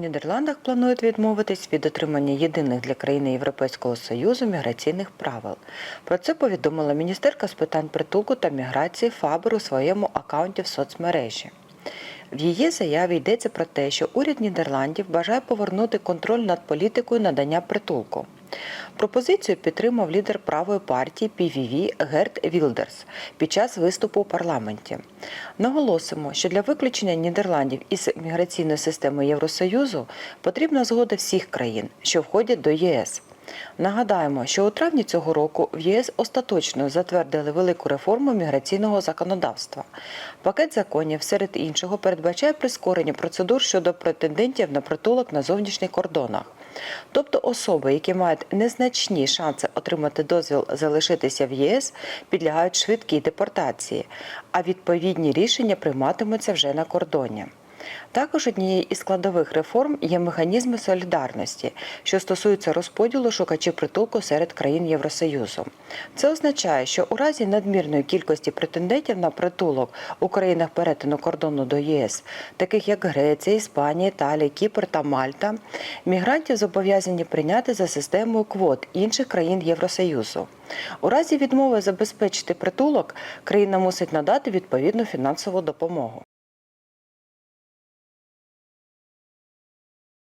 В Нідерландах планують відмовитись від отримання єдиних для країни Європейського Союзу міграційних правил. Про це повідомила міністерка з питань притулку та міграції Фабер у своєму акаунті в соцмережі. В її заяві йдеться про те, що уряд Нідерландів бажає повернути контроль над політикою надання притулку. Пропозицію підтримав лідер правої партії PVV Герт Вілдерс під час виступу у парламенті. Наголосимо, що для виключення Нідерландів із міграційної системи Євросоюзу потрібна згода всіх країн, що входять до ЄС. Нагадаємо, що у травні цього року в ЄС остаточно затвердили велику реформу міграційного законодавства. Пакет законів, серед іншого, передбачає прискорення процедур щодо претендентів на притулок на зовнішніх кордонах. Тобто особи, які мають незначні шанси отримати дозвіл залишитися в ЄС, підлягають швидкій депортації, а відповідні рішення прийматимуться вже на кордоні. Також однією із складових реформ є механізми солідарності, що стосуються розподілу шукачів притулку серед країн Євросоюзу. Це означає, що у разі надмірної кількості претендентів на притулок у країнах перетину кордону до ЄС, таких як Греція, Іспанія, Італія, Кіпр та Мальта, мігрантів зобов'язані прийняти за системою квот інших країн Євросоюзу. У разі відмови забезпечити притулок, країна мусить надати відповідну фінансову допомогу.